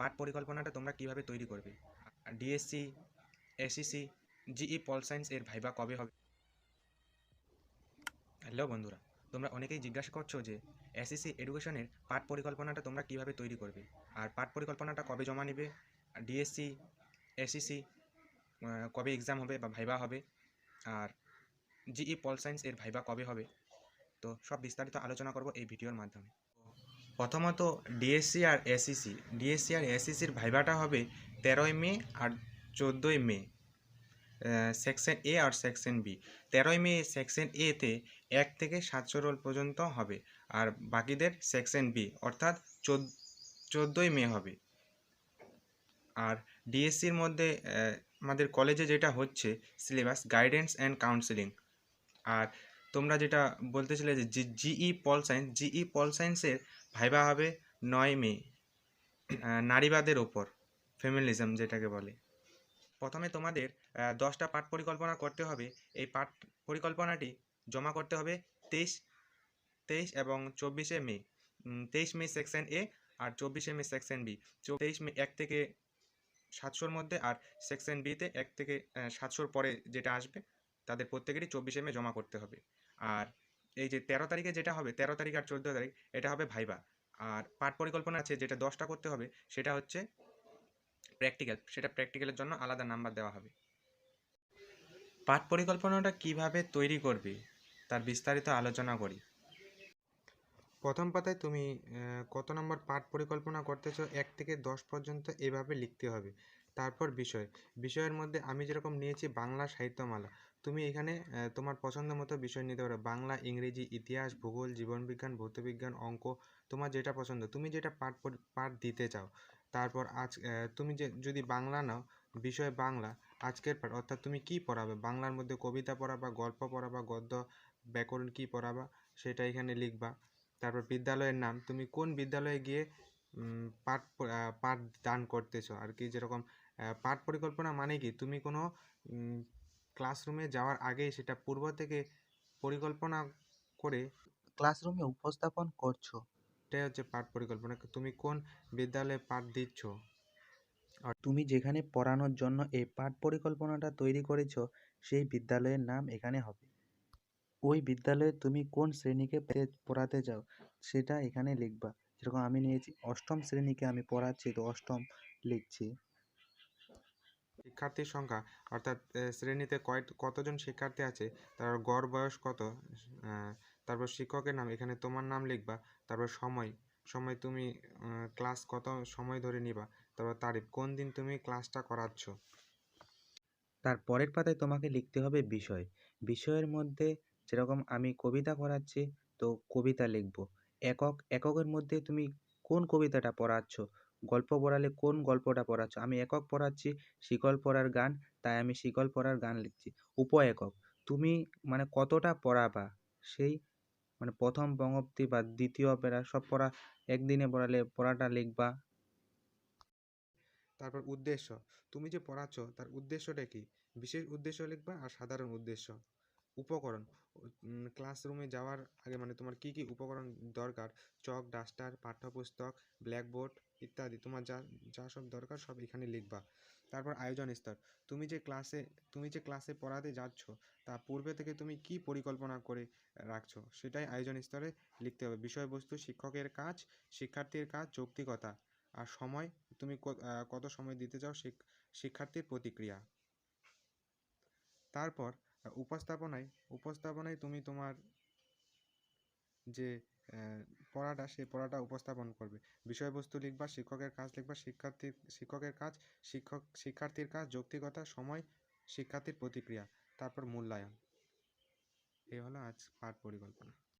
পাঠ পরিকল্পনাটা তোমরা কীভাবে তৈরি করবে? DSC ACC GE pol science এর ভাইবা কবে হবে? হ্যালো বন্ধুরা, তোমরা অনেকেই জিজ্ঞাসা করছ যে এসএসসি এডুকেশনের পাঠ পরিকল্পনাটা তোমরা কীভাবে তৈরি করবে? আর পাঠ পরিকল্পনাটা কবে জমা নেবে? ডিএসসি এসিসি কবে এক্সাম হবে বা ভাইবা হবে? আর জিই পল সায়েন্স এর ভাইবা কবে হবে? তো সব বিস্তারিত আলোচনা করব এই ভিডিওর মাধ্যমে। প্রথমত ডিএসসি আর এসিসি ডিএসসি আর এসিসির ভাইভাটা হবে তেরোই মে আর চোদ্দোই মে সেকশন এ আর সেকশন বি তেরোই মে সেকশন এতে এক থেকে সাতশো রোল পর্যন্ত হবে আর বাকিদের সেকশন বি অর্থাৎ চোদ্দোই মে হবে। আর ডিএসসির মধ্যে আমাদের কলেজে যেটা হচ্ছে সিলেবাস গাইডেন্স অ্যান্ড কাউন্সিলিং আর তোমরা যেটা বলতেছিলে যে GE pol science GE pol সায়েন্সের ভাইবা হবে নয় মে নারীবাদের ওপর ফেমিনিজম যেটাকে বলে। প্রথমে তোমাদের দশটা পাঠ পরিকল্পনা করতে হবে। এই পাঠ পরিকল্পনাটি জমা করতে হবে তেইশ তেইশ এবং চব্বিশে মে। তেইশ মে সেকশন এ আর চব্বিশে মে সেকশন বি তেইশ মে এক থেকে সাতশোর মধ্যে আর সেকশন বিতে এক থেকে সাতশোর পরে যেটা আসবে, তাদের প্রত্যেকেরই চব্বিশে মে জমা করতে হবে। আর এই যে তেরো তারিখে যেটা হবে, তেরো তারিখ আর চোদ্দ তারিখ, এটা হবে ভাইবা। আর পাঠ পরিকল্পনা আছে, যেটা দশটা করতে হবে, সেটা হচ্ছে প্র্যাকটিক্যাল সেটা প্র্যাকটিক্যালের জন্য আলাদা নাম্বার দেওয়া হবে। পাঠ পরিকল্পনাটা কীভাবে তৈরি করবে, তার বিস্তারিত আলোচনা করি। প্রথম পাতায় তুমি কত নম্বর পাঠ পরিকল্পনা করতেছো, এক থেকে দশ পর্যন্ত এভাবে লিখতে হবে। তারপর বিষয়, বিষয়ের মধ্যে আমি যেরকম নিয়েছি বাংলা সাহিত্যমালা তুমি এখানে তোমার পছন্দ মতো বিষয় নিতে পারো। বাংলা, ইংরেজি, ইতিহাস, ভূগোল, জীবনবিজ্ঞান, ভৌতবিজ্ঞান, অঙ্ক, তোমার যেটা পছন্দ। তুমি যেটা পাঠ পাঠ দিতে চাও, তারপর আজ তুমি যে, যদি বাংলা নাও, বিষয় বাংলা, আজকের পাঠ, অর্থাৎ তুমি কি পড়াবে? বাংলার মধ্যে কবিতা পড়াবা, গল্প পড়াবা, গদ্য, ব্যাকরণ কি পড়াবা, সেটা এখানে লিখবা। তারপর বিদ্যালয়ের নাম, তুমি কোন বিদ্যালয়ে গিয়ে পাঠ পাঠ দান করতেছো? আর কি যেরকম পাঠ পরিকল্পনা মানে কি? তুমি কোনো ক্লাসরুমে যাওয়ার আগেই সেটা পূর্ব থেকে পরিকল্পনা করে ক্লাসরুমে উপস্থাপন করছ। এটাই হচ্ছে পাঠ পরিকল্পনা। তুমি কোন বিদ্যালয়ে পাঠ দিচ্ছ? আর তুমি যেখানে পড়ানোর জন্য এই পাঠ পরিকল্পনাটা তৈরি করেছ সেই বিদ্যালয়ের নাম এখানে হবে। ওই বিদ্যালয়ে তুমি কোন শ্রেণীকে পড়াতে চাও সেটা এখানে লিখবা। যেরকম আমি নিয়েছি অষ্টম শ্রেণীকে আমি পড়াচ্ছি তো অষ্টম লিখছি। শিক্ষার্থীর সংখ্যা, অর্থাৎ শ্রেণীতে কয় কতজন শিক্ষার্থী আছে, তার গড় বয়স কত তারপর শিক্ষকের নাম, এখানে তোমার নাম লিখবা, তারপর সময় সময় তুমি ক্লাস কত সময় ধরে নিবা, তারপর তারিখ, কোন দিন তুমি ক্লাসটা করাচ্ছ? তার পরের পাতায় তোমাকে লিখতে হবে বিষয়, বিষয়ের মধ্যে যেরকম আমি কবিতা পড়াচ্ছি, তো কবিতা লিখব, একক, এককের মধ্যে তুমি কোন কবিতাটা পড়াচ্ছ গল্প পড়ালে কোন গল্পটা পড়াচ্ছ? আমি একক পড়াচ্ছি শিকল পড়ার গান, তাই আমি শিকল পড়ার গান লিখছি। উপ একক তুমি মানে কতটা পড়াবা? সেই মানে প্রথম পঙ্ক্তি বা দ্বিতীয় প্যারা সব পড়া একদিনে পড়ালে পড়াটা লিখবা। তারপর উদ্দেশ্য। তুমি যে পড়াচ্ছ তার উদ্দেশ্যটা কি? বিশেষ উদ্দেশ্য লিখবা আর সাধারণ উদ্দেশ্য? উপকরণ ক্লাসরুমে যাওয়ার আগে মানে তোমার কি কি উপকরণ দরকার? চক ডাস্টার পাঠ্যপুস্তক ব্ল্যাকবোর্ড ইত্যাদি, তোমার যা যা সব দরকার সব এখানে লিখবা। তারপর আয়োজন স্তর, তুমি যে ক্লাসে তুমি যে ক্লাসে পড়াতে যাচ্ছ, তা পূর্বে থেকে তুমি কি পরিকল্পনা করে রাখছো, সেটাই আয়োজন স্তরে লিখতে হবে। বিষয়বস্তু, শিক্ষকের কাজ, শিক্ষার্থীর কাজ, যৌক্তিকতা আর সময়, তুমি কত সময় দিতে চাও, শিক- শিক্ষার্থীর প্রতিক্রিয়া। তারপর উপস্থাপনায় উপস্থাপনায় তুমি তোমার যে পড়াটা, সেই পড়াটা উপস্থাপন করবে। বিষয়বস্তু লিখবা, শিক্ষকের কাজ লিখবা, শিক্ষার্থী, শিক্ষকের কাজ, শিক্ষক, শিক্ষার্থীর কাজ, যৌক্তিকতা, সময়, শিক্ষার্থীর প্রতিক্রিয়া, তারপর মূল্যায়ন। এই হলো আজ পাঠ পরিকল্পনা।